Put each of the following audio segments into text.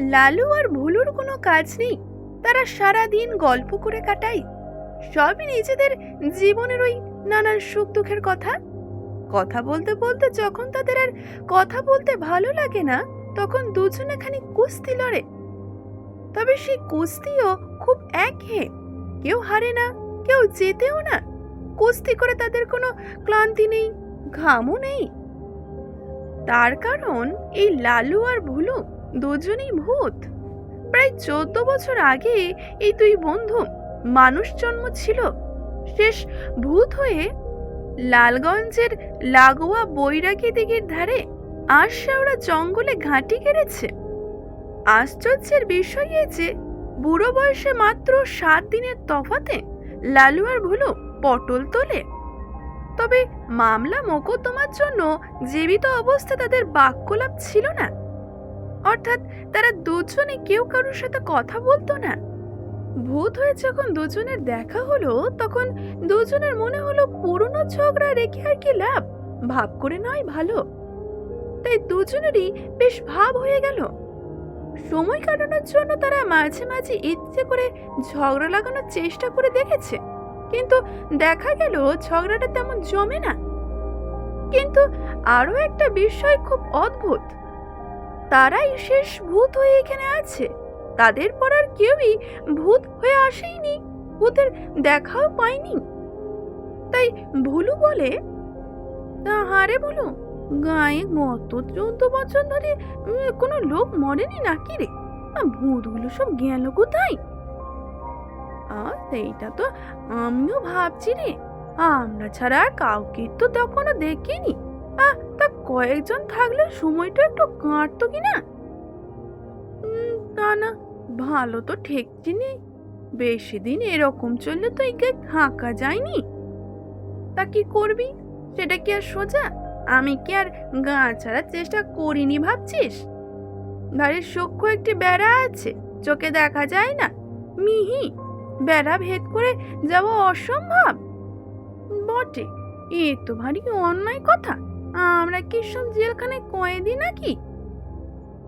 লালু আর ভুলুর কোনো কাজ নেই। তারা সারা দিন গল্প করে কাটায়। সবই নিজেদের জীবনের ওই নানান সুখ দুঃখের কথা। কথা বলতে বলতে যখন তাদের আর কথা বলতে ভালো লাগে না, তখন দুজনে খানি কুস্তি লড়ে। তবে সেই কুস্তিও খুব একঘেয়ে। কেউ হারে না, কেউ জেতেও না। কুস্তি করে তাদের কোনো ক্লান্তি নেই, ঘামও নেই। তার কারণ এই লালু আর ভুলু দুজনেই ভূত। প্রায় চোদ্দ বছর আগে এই দুই বন্ধু মানুষ জন্ম ছিল। শেষ ভূত হয়ে লালগঞ্জের লাগোয়া বৈরাগী দিঘির ধারে আশাওড়া জঙ্গলে ঘাঁটি গেড়েছে আশ্চর্যের বিষয় এই যে, বুড়ো বয়সে মাত্র সাত দিনের তফাতে লালু আর ভুলু পটল তোলে। তবে মামলা মোকদ্দমার জন্য জীবিত অবস্থা তাদের বাক্যলাপ ছিল না। অর্থাৎ তারা দুজনে কেউ কারোর সাথে কথা বলতো না। ভূত হয়ে যখন দুজনের দেখা হলো, তখন দুজনের মনে হলো পুরনো ঝগড়া রেখে আর কি লাভ? ভাব করে নয় ভালো। তাই দুজনেরই বেশ ভাব হয়ে গেল। সময় কাটানোর জন্য তারা মাঝে মাঝে ইচ্ছে করে ঝগড়া লাগানোর চেষ্টা করে দেখেছে। কিন্তু দেখা গেল ঝগড়াটা তেমন জমে না। কিন্তু আরও একটা বিষয় খুব অদ্ভুত। তারাই শেষ ভূত হয়ে এখানে আছে। তাদের পর আর কেউই ভূত হয়ে আসেইনি। ভূতের দেখাও পায়নি তাই ভুলু বলে, তা হারে বলো, গায়ে গত চোদ্দ বছর ধরে কোনো লোক মরেনি নাকি রে? ভূতগুলো সব গেল কোথায়? আর সেইটা তো আমিও ভাবছি রে। আমরা ছাড়া কাউকে তো তখনও দেখিনি। কয়েকজন থাকলে সময়টা একটু কাটতো কি না? তা না, ভালো তো ঠেকছি নেই বেশি দিন এরকম চললে তো একে থাকা যায়নি। তা কি করবি? সেটা কি আর সোজা? আমি কি আর গা ছাড়ার চেষ্টা করিনি ভাবছিস? বাড়ির সূক্ষ্ম একটি বেড়া আছে, চোখে দেখা যায় না। মিহি, বেড়া ভেদ করে যাব অসম্ভব। বটে, এ তো ভারী অন্যায় কথা। আমরা কি সব জেলখানে কয়েদি নাকি?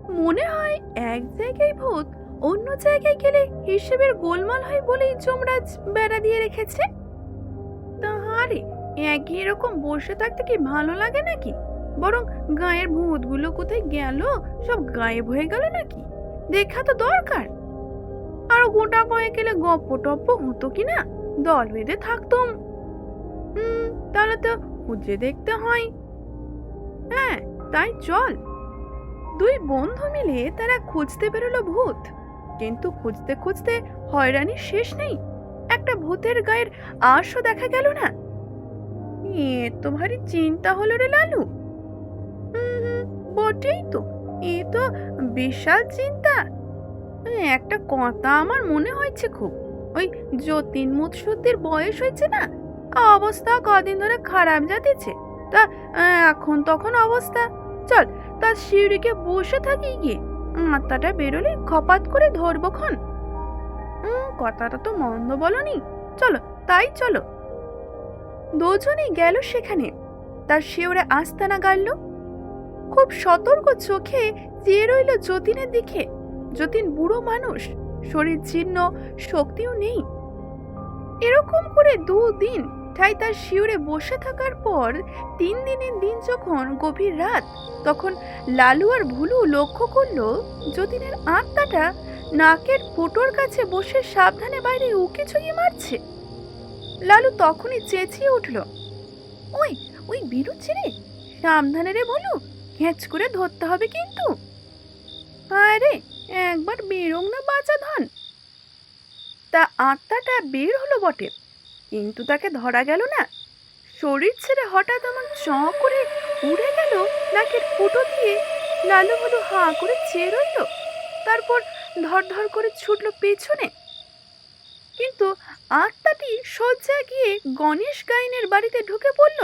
মনে হয় এক জায়গায় ভূত অন্য জায়গায় গেলে হিসেবের গোলমাল হয় বলেই যমরাজ বেড়া দিয়ে রেখেছে। তাহারে, একই এরকম বসে থাকতে কি ভালো লাগে নাকি? বরং গায়ের ভূতগুলো কোথায় গেল? সব গায়েব হয়ে গেল নাকি? দেখা তো দরকার। আর গোটা কয়ে গেলে গপ্প টপ্প হতো কি না? দল বেঁধে থাকতুম। তাহলে তো খুঁজে দেখতে হয়। হ্যাঁ তাই চল। দুই বন্ধু মিলে তারা খুঁজতে বেরোলো ভূত। কিন্তু খুঁজতে খুঁজতে হয়রানির শেষ নেই। একটা ভূতের গায়ের আশও দেখা গেল না। এ তো ভারী চিন্তা হলো রে লালু। বটেই তো। এ তো বিশাল চিন্তা। একটা কথা আমার মনে হয়েছে খুব। ওই যতীন মুৎসুদ্দির বয়স হয়েছে না? অবস্থা কদিন ধরে খারাপ যাতেছে। তা এখন তখন অবস্থা। চল তার শিউরিকে বসে থাকি গিয়ে। মাথাটা বেরোলে খপাত করে ধরবো ক্ষণ। কথাটা তো মন্দ বলনি। চলো, তাই চলো। দুজনেই গেল সেখানে। তার শিওরে আস্তানা গাড়ল। খুব সতর্ক চোখে চেয়ে রইল যতীনের দিকে। যতীন বুড়ো মানুষ, শরীর জীর্ণ, শক্তিও নেই। এরকম করে দুদিন ঠাই তার শিউরে বসে থাকার পর তিন দিনের দিন যখন গভীর রাত, তখন লালু আর ভুলু লক্ষ্য করল যতীনের আত্মাটা নাকের ফুটোর কাছে বসে সাবধানে বাইরে উকি ঝুঁকি মারছে। লালু তখনই চেঁচিয়ে উঠল, ওই ওই বিরুচ্ছে রে, সাবধানে রে বলু ঘ্যাঁচ করে ধরতে হবে কিন্তু। আরে একবার বেরোং না বাঁচা ধন। তা আত্মাটা বের হলো বটে। কিন্তু তাকে ধরা গেল না। শরীর ছেড়ে হঠাৎ এমন চ করে উড়ে গেল, নাকের ফুটো দিয়ে। লালু হলু হাঁ করে চেয়ে রইল, তারপর ধর ধর করে ছুটল পেছনে। কিন্তু আত্মাটি সজ্জা গিয়ে গণেশ গাইনের বাড়িতে ঢুকে পড়ল।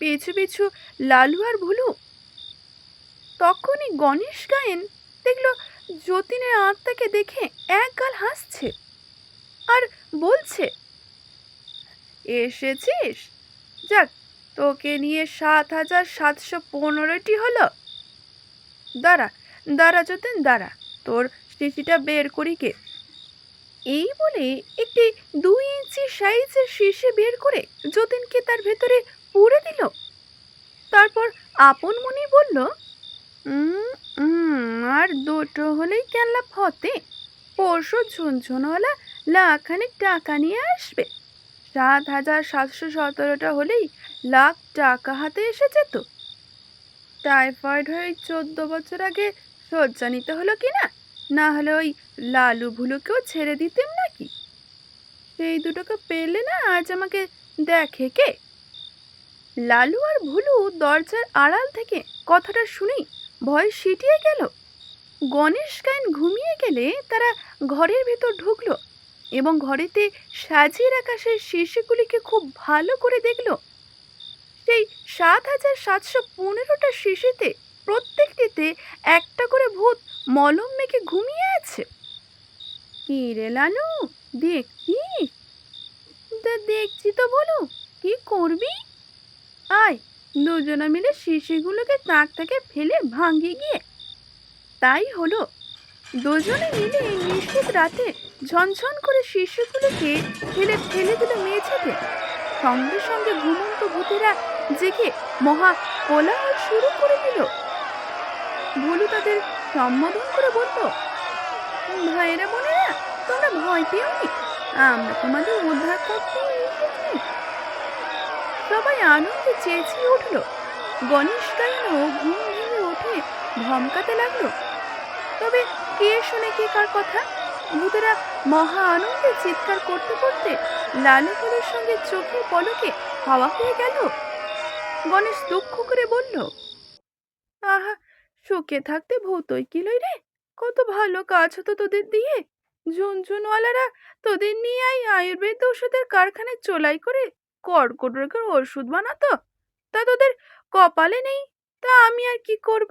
পিছু পিছু লালু আর ভুলু। তখনই গণেশ গায়েন দেখল যতীনের আত্মাকে দেখে এক গাল হাসছে আর বলছে এসেছিস? যাক তোকে নিয়ে সাত হাজার সাতশো পনেরোটি হলো। দাঁড়া দাঁড়া যতীন দাঁড়া তোর শিশিটা বের করি কে? এই বলে একটি দুই ইঞ্চি সাইজের শীর্ষে বের করে যতীনকে তার ভেতরে পুড়ে দিল। তারপর আপন মনি বলল "উম, উম, আর দুটো হলেই কেল্লা ফতে পরশু ঝুনঝুনওয়ালা লাখানিক টাকা নিয়ে আসবে। সাত হাজার সাতশো সতেরোটা হলেই লাখ টাকা হাতে এসে যেত টাইফয়েড হয়ে চোদ্দ বছর আগে শয্যা নিতে হলো কি না? না হলে ওই লালু ভুলুকেও ছেড়ে দিতেম নাকি? সেই দুটোকে পেলে না আজ আমাকে দেখে কে? লালু আর ভুলু দরজার আড়াল থেকে কথাটা শুনেই ভয় সিটিয়ে গেল। গণেশ গায়ন ঘুমিয়ে গেলে তারা ঘরের ভেতর ঢুকলো। এবং ঘরেতে সাজিয়ে রাখা সেই শিশুগুলিকে খুব ভালো করে দেখল। সেই সাত হাজার সাতশো পনেরোটা শিশিতে প্রত্যেকটিতে একটা করে ভূত মলম মেখে ঘুমিয়ে আছে। কি রে লালু দেখছিস তা দেখছি তো বলো, কি করবি? আয়, দুজনে মিলে শিশিগুলোকে তাক থেকে ফেলে ভাঙিয়ে গিয়ে। তাই হলো। দুজনে মিলে নিশ্চিত রাতে ঝনঝন করে শিশুগুলোকে ফেলে ফেলে দিল মেঝেতে। সঙ্গে সঙ্গে ঘুমন্ত ভূতেরা জেগে মহা কোলাহল শুরু করে দিল। ভুলু তাদের সম্বোধন করে বলল ভাইয়েরা, বোনেরা, তোমরা ভয় পেও নি। আমরা তোমাদের উদ্ধার করতে সবাই আনন্দে চেঁচিয়ে উঠল। গণেশ গায়নও ঘুম ভেঙে উঠে ধমকাতে লাগল। তবে কে শুনে কে কার কথা? ভূতেরা মহা আনন্দে চিৎকার করতে করতে লালু ফুলের সঙ্গে চোখের পলকে হাওয়া হয়ে গেল। গণেশ দুঃখ করে বলল, আহা, সুখে থাকতে ভূতই কিলই রে, কত ভালো কাজ হতো তোদের দিয়ে। ঝুনঝুনওয়ালারা তোদের নিয়ে আই আয়ুর্বেদ ওষুধের কারখানায় চোলাই করে কর্কট রোগের ওষুধ বানাতো। তা তোদের কপালে নেই, তা আমি আর কি করব?